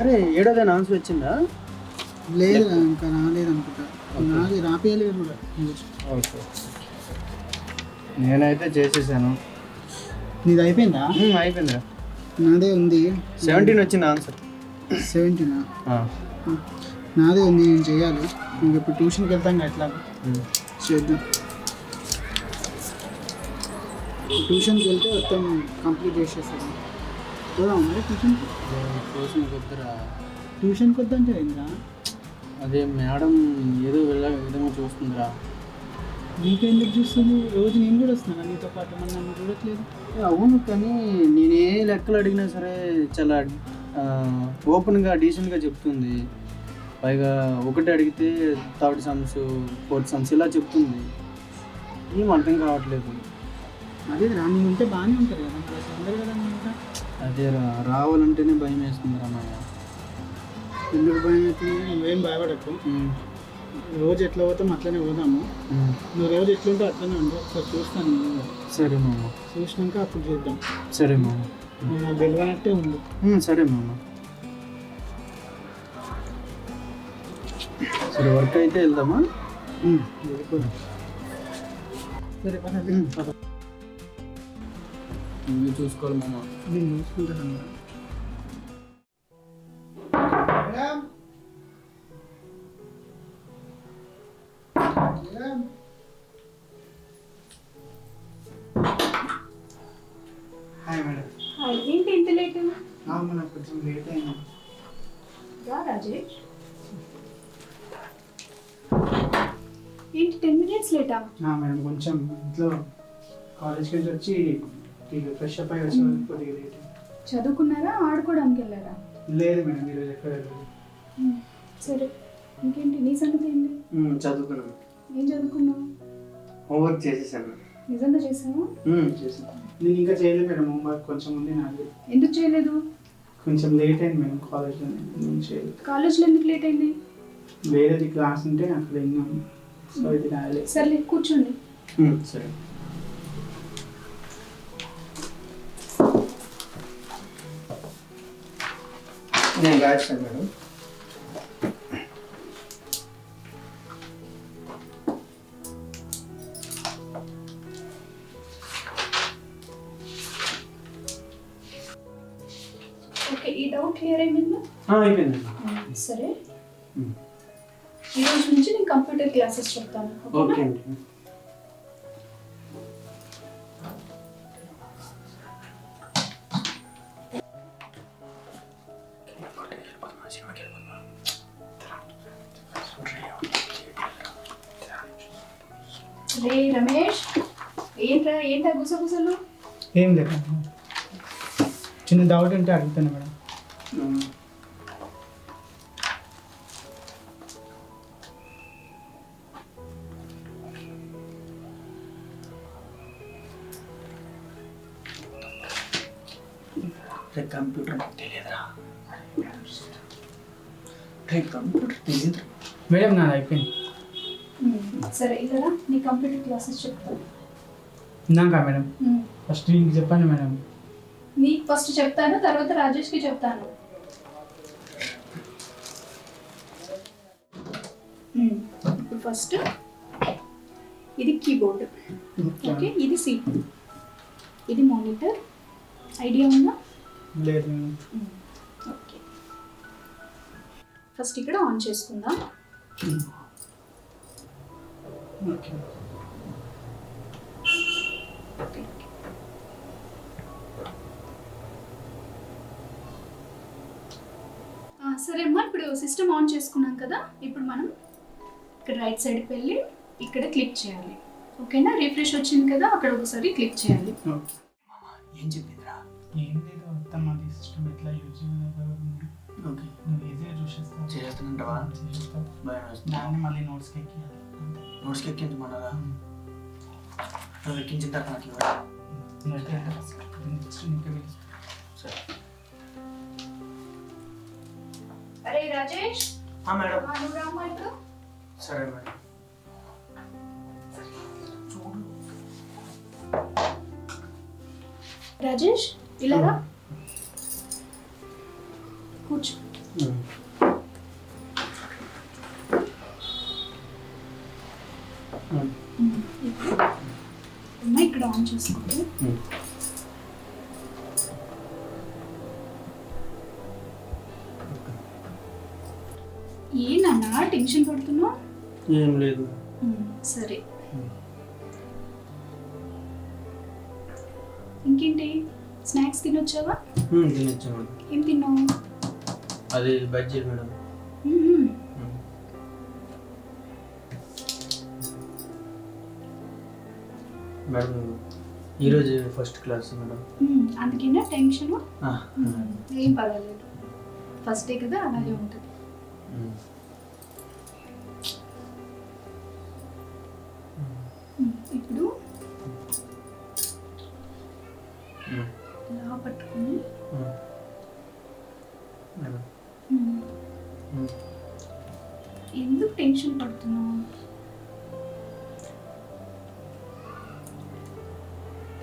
అరే ఏడోదైనా ఆన్సర్ వచ్చిందా? లేదు ఇంకా రాలేదు అనుకుంటా నాది రాపియలేదు కూడా ఓకే నేనైతే చేసేసాను. నీది అయిపోయిందా? ఉమ్, అయిపోయిందిరా. నాదే ఉంది. సెవెంటీన్ వచ్చింది ఆన్సర్ సెవెంటీనా నాదే ఉంది నేను చేయాలి. ఇంక ఇప్పుడు ట్యూషన్కి వెళ్తాం ఎట్లా చేద్దాం. ట్యూషన్కి వెళ్తే మొత్తం కంప్లీట్ చేసేస్తాను. పోదాం మరి ట్యూషన్కి కోసం కొద్దిరా ట్యూషన్కి వద్దంటే ఏంద్రా అదే మేడం ఏదో వెళ్ళ విధంగా చూస్తుందిరా. నీకెందుకు చూస్తుంది? రోజు నేను కూడా వస్తున్నాను నీతో పాటు? మన నన్ను చూడట్లేదు. అవును కానీ నేను ఏ లెక్కలు అడిగినా సరే చాలా ఓపెన్గా డీసెంట్గా చెప్తుంది. పైగా ఒకటి అడిగితే థర్డ్ సమ్స్ ఫోర్త్ సమ్స్ ఇలా చెప్తుంది. ఏం అర్థం కావట్లేదు. అదే రా నీ ఉంటే బాగానే ఉంటారు కదా ఉండరు కదా అదే రావాలంటేనే భయం వేస్తుంది రా మాయ. ఎందుకు భయం అవుతుంది నువ్వేం భయపడకు. రోజు ఎట్లా పోతాం అట్లనే పోదాము. నువ్వు రోజు ఎట్లుంటే అట్లనే ఉండు. ఒకసారి చూస్తాను సరే మామ. చూసినాక అప్పుడు చూద్దాం. సరే మామ. నువ్వు ఉండు ఉమ్, సరే మామ. సరే వర్క్ అయితే వెళ్దామా? సరే పద. నువ్వే చూసుకోవాలి మామ. నేను చూసుకుంటాను హాయ్ మేడం. హాయ్, ఏంటి ఇంత లేట్? మన కొంచెం లేట్ అయింది. రా రాజేష్. ఏంటి టెన్ మినిట్స్ లేటా? ఆ, మేడం కొంచెం ఇంట్లో కాలేజ్కి వెళ్ళి వచ్చి ఫ్రెష్ అప్ అయ్యి వచ్చి కొద్దిగా లేట్. చదువుకున్నారా? ఆడుకోవడానికి వెళ్ళారా? లేదు మేడం ఈరోజు ఎక్కడ వెళ్ళలేదు సరే. ఇంకేంటి? నీ సంగతి ఏంటి చదువుకున్నాను. ఏం చదువుకున్నావు? హోంవర్క్ చేసేసాను. నిజంగా చేసావా? చేసాను. నేను ఇంకా చేయలేదు మేడం హోంవర్క్ కొంచెం ఉంది నాకు ఎందుకు చేయలేదు? కొంచెం లేట్ అయింది మేడం కాలేజ్లో నేను చేయలేదు. కాలేజ్లో ఎందుకు లేట్ అయింది? వేరేది క్లాస్ ఉంటే అక్కడ విన్నాను సో ఇది రాయలేదు. సర్లే కూర్చోండి. సరే. నేను రాస్తాను మేడం. ఓకే ఈ డౌట్ క్లియర్ ఆ, అయిపోయింది సరే. ఈ రోజు నుంచి నేను కంప్యూటర్ క్లాసెస్ చెప్తాను ఓకే రే రమేష్. ఏంట్రా ఏంటా గుసగుసలు ఏం లేదు. చిన్న డౌట్ ఉంటే అడుగుతాను మేడం. రే కంప్యూటర్ నాకు తెలియదురా. రే కంప్యూటర్ తెలియదురా. మేడం నాది అయిపోయింది. సరే ఇలా నీ కంప్యూటర్ క్లాసెస్ చెప్తాను ఇందాక మేడం. ఫస్ట్ నీకు చెప్పాను మేడం. నీకు ఫస్ట్ చెప్తాను తర్వాత రాజేష్కి చెప్తాను. ఇప్పుడు ఫస్ట్ ఇది కీబోర్డ్ ఓకే ఇది సి ఇది మానిటర్ ఐడియా ఉందా? లేదు. ఓకే ఫస్ట్ ఇక్కడ ఆన్ చేసుకుందాం. సరే అమ్మా ఇప్పుడు సిస్టమ్ ఆన్ చేసుకున్నాం కదా ఇప్పుడు మనం ఇక్కడ రైట్ సైడ్కి వెళ్ళి ఇక్కడ క్లిక్ చేయాలి. ఓకేనా? రిఫ్రెష్ వచ్చింది కదా అక్కడ ఒకసారి క్లిక్ చేయాలి. ఏం చెప్పిందిరా? ఏం లేదు మొత్తం అది సిస్టమ్ ఎట్లా యూజ్ చేయాలి ఓకే. నువ్వు ఈజీగా చూసేస్తావు. దాన్ని మళ్ళీ నోట్స్కి ఎక్కియాలి. అంతే. నోట్స్కి ఎక్కించమన్నారా నువ్వు ఎక్కించిన తర్వాత నాకు ఇవ్వండి నువ్వు ఎట్లా అంటే first నెక్స్ట్ నీకే తెలుసు. సరే అరే రాజేష్ ఆ, మేడం ఆ, నువ్వు రామ్మా ఇప్పుడు సరే మేడం చూడు రాజేష్ ఇలా రా కూర్చో ఉమ్. ఉమ్. ఇప్పుడు అమ్మ ఇక్కడ ఆన్ చేసుకోండి. ఉమ్. ఏ నాన్న? టెన్షన్ పడుతున్నావు? ఏం లేదు. సరే. ఇంకేంటి? స్నాక్స్ తినొచ్చావా? తినొచ్చు ఏం తిన్నావు? అది బజ్జీ మేడం. మేడం ఈరోజు ఫస్ట్ క్లాస్ మేడం. మ్మ్. అందుకేనా? టెన్షన్? ఆ, ఏం పర్వాలేదు. ఫస్ట్ డే కదా అలాగే ఉంటుంది. ఉమ్. మ్మ్. ఇప్పుడు. ఇలా పట్టుకొని. ఎందుకు టెన్షన్ పడుతున్నావు?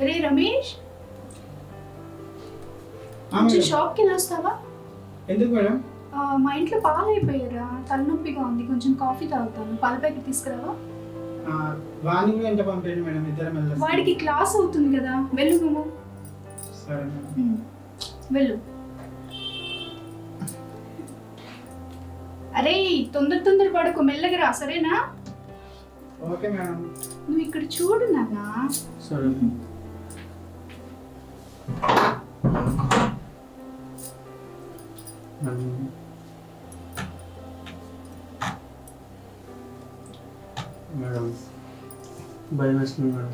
రే రమేష్? కొంచెం. షాప్కి వస్తావా ఎందుకు మేడం? ఆ, మా ఇంట్లో పాలు అయిపోయారా తలనొప్పిగా ఉంది. కొంచెం కాఫీ తాగుతాను. పాల ప్యాకెట్ తీసుకురావా? కూడా ఎంత పంపించండి మేడం. ఇద్దరం వెళ్ళొస్తాం. వాడికి క్లాస్ అవుతుంది కదా. వెళ్ళు నువ్వు సరే మేడం. వెళ్ళు. అరే తొందర తొందర పడుకో. మెల్లగా రా. సరేనా? Okay madam. నువ్వు ఇక్కడ చూడు నాన్న. సరే. మేడం భయం వేస్తుంది మేడం.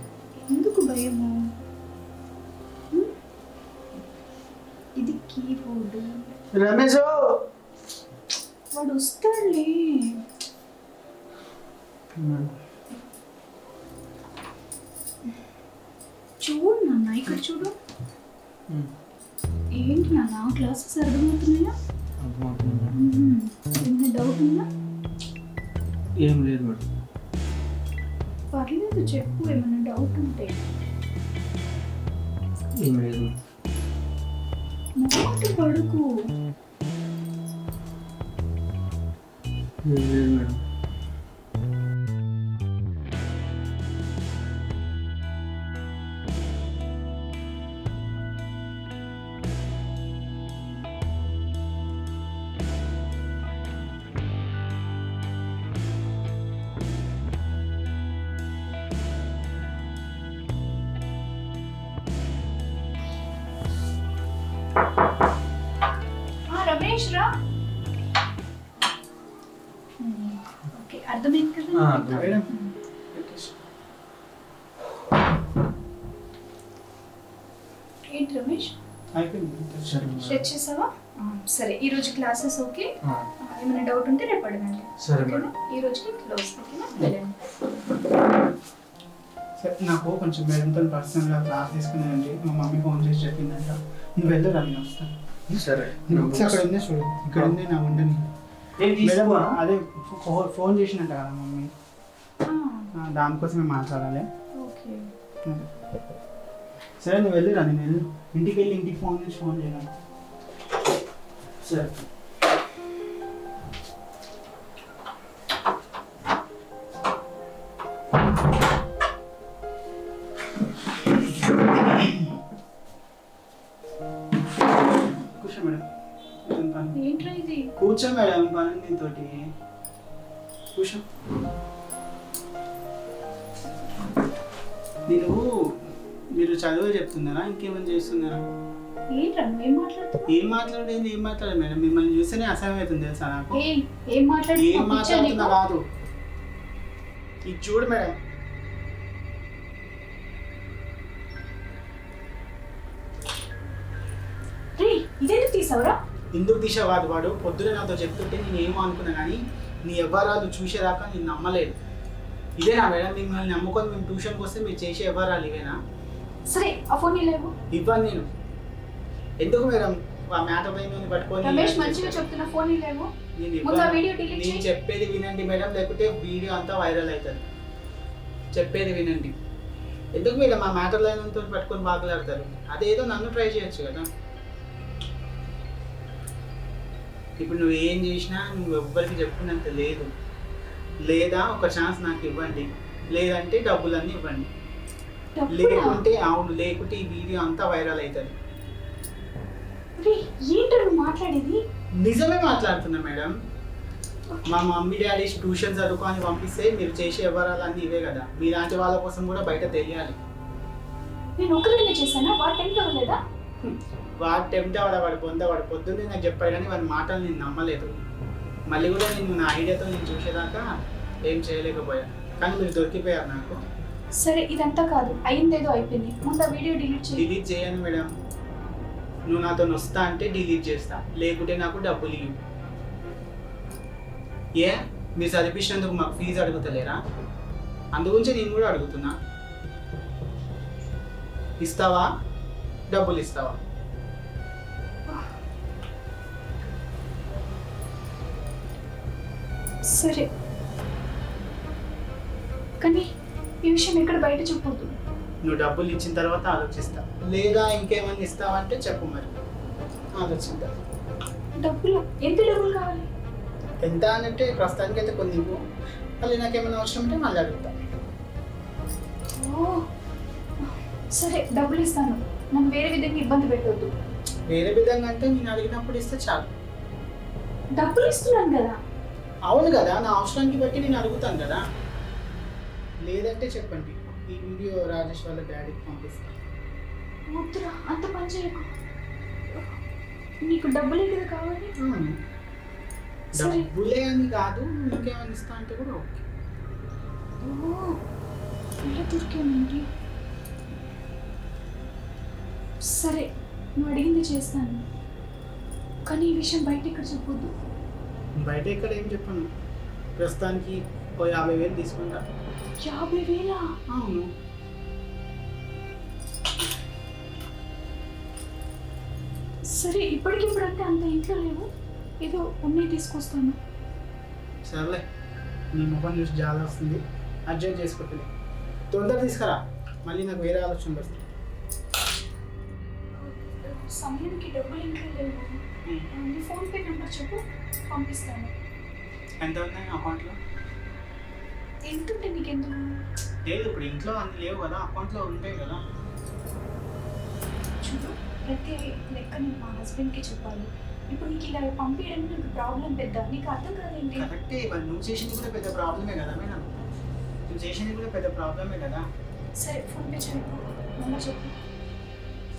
ఎందుకు భయము? ఇది కీబోర్డ్. రమేష్! వాడు వస్తాడులే చూడు నాన్న ఇక్కడ చూడు. ఏంటి నాన్న? క్లాసెస్ అర్థమవుతున్నాయా? ఏమైనా డౌట్ ఉందా? ఏం లేదు మేడం. పర్లేదు చెప్పు ఏమైనా డౌట్ ఉంటే. ఏం లేదు. మేడం మాట పడుకు లేదు మేడం. ఏంటి రమేష్ సరే మేడం. చెక్ చేసావా? సరే. ఈ రోజు క్లాసెస్ ఓకే ఏమైనా డౌట్ ఉంటే రేపు అడగండి. సరే మేడం. ఈ రోజుకి క్లోజ్ సరే నాకు కొంచెం మేడంతో పర్సనల్గా క్లాస్ తీసుకున్నానండి. మా మమ్మీ ఫోన్ చేసి చెప్పిందంట. నువ్వు వెళ్తారా నేను వస్తాను సరే. అక్కడ ఉంది చూడు. ఇక్కడ ఉంది నా ఉండని. మేడం? అదే ఫో- ఫోన్ చేసినట్ట కదా మమ్మీ. ఆ, ఆ, దానికోసమే మాట్లాడాలి. ఓకే. సరే నువ్వు వెళ్ళిరా నేను వెళ్ళు ఇంటికి వెళ్ళి ఇంటికి ఫోన్ చేసి ఫోన్ చేయను. సరే. ఏం పని? ఏంట్రా ఇది? కూర్చో మేడం పని నీతోటి కూర్చో. నేను మీరు చదువు చెప్తున్నారా? ఇంకేమైనా చేస్తున్నారా? ఏంట్రా నువ్వేం మాట్లాడుతున్నావు? ఏం మాట్లాడేది? ఏం మాట్లాడదు మేడం. మిమ్మల్ని చూస్తేనే అసహ్యం అవుతుంది తెలుసా నాకు? ఏ ఏం మాట్లాడుతున్నా? కాదు. ఇది చూడు మేడం. రే ఇదెందుకు తీసావురా? ఎందుకు దిశ వాడు? పొద్దున నాతో చెప్తుంటే నేను ఏమో అనుకున్నా కానీ నీ వ్యవహారాలు చూసేదాకా నేను నమ్మలేదు. ఇదేనా మేడం మిమ్మల్ని నమ్ముకొని మేము ట్యూషన్కి వస్తే మీరు చేసే వ్యవహారాలు ఇవేనా? సరే ఆ ఫోన్ లేవు ఇవ్వను నేను. ఎందుకు మేడం? ఆ మ్యాటర్ పై పట్టుకొని రమేష్ మంచిగా చెప్తున్నా ఫోన్ లేవు నేను ముందు ఆ. వీడియో డిలీట్ నేను చెప్పేది వినండి మేడం లేకపోతే వీడియో అంతా వైరల్ అవుతుంది. చెప్పేది వినండి. ఎందుకు మీరు మా మ్యాటర్ లైన్తో పట్టుకొని బాగలాడతారు అదేదో నన్ను ట్రై చేయొచ్చు కదా. ఇప్పుడు నువ్వు ఏం చేసినా నువ్వు ఎవ్వరికి చెప్పుకున్నంత లేదు. లేదా ఒక ఛాన్స్ నాకు ఇవ్వండి. లేదంటే డబ్బులన్నీ ఇవ్వండి? లేకుంటే అవును లేకుంటే ఈ వీడియో అంతా వైరల్ అవుతుంది రే, ఏంటో నువ్వు మాట్లాడేది? నిజమే మాట్లాడుతున్నా మేడం. మా మమ్మీ డాడీ ట్యూషన్ చదువుకొని పంపిస్తే మీరు చేసే వ్యవహారాలన్నీ ఇవే కదా. మీలాంటి వాళ్ళ కోసం కూడా బయట తెలియాలి. నేను ఒకరిని చేశానా? టెంట్ అవ్వలేదా? వాడు టెంప్ట్ అవడ వాడు పొంద వాడు పొద్దున్నే నాకు చెప్పాడు కానీ వాడి మాటలు నేను నమ్మలేదు. మళ్ళీ కూడా నేను నా ఐడియాతో నేను చూసేదాకా ఏం చేయలేకపోయా. కానీ మీరు దొరికిపోయారు నాకు. సరే ఇదంతా కాదు. అయిందేదో అయిపోయింది. ముందు వీడియో డిలీట్ చేయి. డిలీట్ చేయను మేడం. నువ్వు నాతో వస్తా అంటే డిలీట్ చేస్తా. లేకుంటే నాకు డబ్బులు ఇవ్వు ఏ? మీరు చదివించినందుకు మాకు ఫీజు అడుగుతలేరా? అందుగురించి నేను కూడా అడుగుతున్నా. ఇస్తావా? డబ్బులు ఇస్తావా? సరే. కానీ ఈ విషయం ఎక్కడ బయట చెప్పొద్దు. నువ్వు డబ్బులు ఇచ్చిన తర్వాత ఆలోచిస్తా. లేదా ఇంకేమన్నా ఇస్తావంటే చెప్పు మరి. ఆలోచిద్దా. డబ్బులు ఎంత డబ్బులు కావాలి? ఎంత అని అంటే ప్రస్తుతానికి అయితే కొన్ని ఇవ్వు. మళ్ళీ నాకేమైనా అవసరం ఉంటే మళ్ళీ అడుగుతా. సరే డబ్బులు ఇస్తాను. నన్ను వేరే విధంగా ఇబ్బంది పెట్టొద్దు. వేరే విధంగా అంటే నేను అడిగినప్పుడు ఇస్తే చాలు. డబ్బులు ఇస్తున్నాను కదా. అవును కదా నా అవసరానికి బట్టి నేను అడుగుతాను కదా. లేదంటే చెప్పండి ఈ వీడియో రాజేష్ వాళ్ళ డాడీకి పంపిస్తాను వద్దురా అంత పని చేయకు. నీకు డబ్బులే కదా కావాలి. డబ్బులే అని కాదు ఇంకేమైనా ఇస్తా అంటే కూడా ఓకే. ఓ ఇలా దొరికానండి సరే నువ్వు అడిగింది చేస్తాను. కానీ ఈ విషయం బయట ఇక్కడ చెప్పొద్దు. బయట ఇక్కడ ఏం చెప్పను? ప్రస్తుతానికి ఓ యాభై వేలు తీసుకుంటా. యాభై వేల? అవును. సరే ఇప్పటికిప్పుడు అంటే అంత ఇంట్లో లేవు. ఏదో ఉన్నాయి తీసుకొస్తాను. సర్లే నీ మొబైల్ చూసి జాలి వస్తుంది. అర్జెంట్ చేసుకోవట్లే తొందర తీసుకురా. మళ్ళీ నాకు వేరే ఆలోచనలు వస్తాయి. సమయానికి డబ్బులు ఇంట్లో లేవు. నీ ఫోన్పే నెంబర్ చెప్పు పంపిస్తాను. ఎంత ఉన్నాయి అకౌంట్లో? ఎంత ఉంటే నీకు ఎందుకు లేదు ఇప్పుడు ఇంట్లో అన్ని లేవు కదా అకౌంట్లో ఉంటాయి కదా. చూడు ప్రతి లెక్క నేను మా హస్బెండ్కి చెప్పాలి. ఇప్పుడు నీకు ఇలా పంపించడం నీకు ప్రాబ్లం పెద్ద నీకు అర్థం కాదేంటి? కరెక్టే మరి నువ్వు చేసింది కూడా పెద్ద ప్రాబ్లమే కదా మేడం. నువ్వు చేసింది కూడా పెద్ద ప్రాబ్లమే కదా. సరే ఫోన్పే చెప్పు నెంబర్ చెప్పు.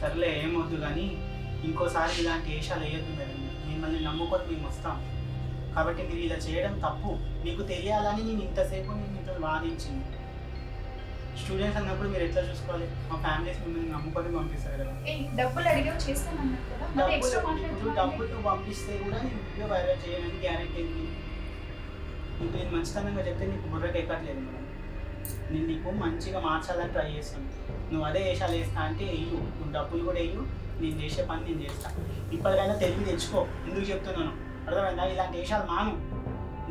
సర్లే ఏమొద్దు కానీ ఇంకోసారి ఇలాంటి వేషాలు వేయద్దు మేడం. మిమ్మల్ని నమ్ముకొని మేము వస్తాం. కాబట్టి మీరు ఇలా చేయడం తప్పు. మీకు తెలియాలని నేను ఇంతసేపు నేను మీతో వాదించింది. స్టూడెంట్స్ అన్నప్పుడు మీరు ఎట్లా చూసుకోవాలి? మా ఫ్యామిలీస్ మిమ్మల్ని నమ్ముకొని పంపిస్తారు కదా. డబ్బులు మరి ఎక్స్ట్రా డబ్బులు పంపిస్తే కూడా నేను వీడియో వైరల్ చేయడానికి గ్యారెంటీ ఏంటి నీకు నేను మంచితనంగా చెప్తే నీకు బుర్రకి ఎక్కట్లేదు మేడం. నేను నీకు మంచిగా మార్చాలని ట్రై చేస్తాను. నువ్వు అదే వేషాలు వేస్తా అంటే వెయ్యు నువ్వు డబ్బులు కూడా వెయ్యు నేను చేసే పని నేను చేస్తాను ఇప్పటికైనా తెలివి తెచ్చుకో. ఎందుకు చెప్తున్నాను? అర్థమైందా? ఇలాంటి వేషాలు మాను.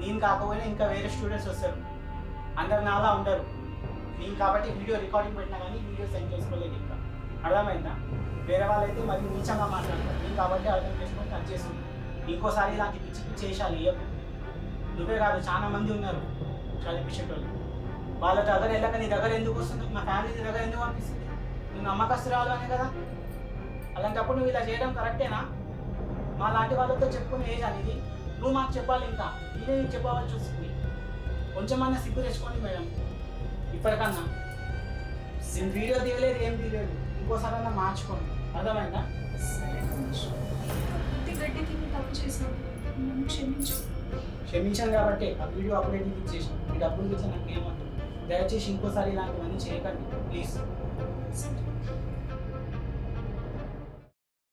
నేను కాకపోయినా ఇంకా వేరే స్టూడెంట్స్ వస్తారు. అందరు నాలా ఉండరు. నేను కాబట్టి వీడియో రికార్డింగ్ పెట్టినా కానీ వీడియో సెండ్ చేసుకోలేదు ఇంకా. అర్థమైందా? వేరే వాళ్ళైతే మరి నీచంగా మాట్లాడతారు. నేను కాబట్టి అర్థం చేసుకొని కట్ చేస్తున్నాను ఇంకోసారి ఇలాంటి పిచ్చి పిచ్చి వేషాలు వేయకు. నువ్వే కాదు చాలా మంది ఉన్నారు చదివించేటోళ్ళు. వాళ్ళ దగ్గర వెళ్ళక నీ దగ్గర ఎందుకు వస్తుంది మా ఫ్యామిలీ దగ్గర ఎందుకు అనిపిస్తుంది నువ్వు నమ్మకస్తురాలు అనే కదా. అలాంటప్పుడు నువ్వు ఇలా చేయడం కరెక్టేనా? మా లాంటి వాళ్ళతో చెప్పుకునే ఏజ్ అనేది. నువ్వు మాకు చెప్పాలి ఇంకా. ఇదే నీకు చెప్పవలసి వస్తుంది కొంచెమన్నా సిగ్గు తెచ్చుకోండి మేడం. ఇప్పటికన్నా. నేను వీడియో తీయలేదు ఏం తీయలేదు. ఇంకోసారి అన్నా మార్చుకోండి. అర్థమైందా? క్షమించాను కాబట్టి ఆ వీడియో అప్డేట్ డిలీట్ ఇచ్చేసాను. మీ డబ్బులు గురించి నాకు ఏమంటుంది దయచేసి ఇంకోసారి ఇలాంటివన్నీ చేయకండి. ప్లీజ్. సరే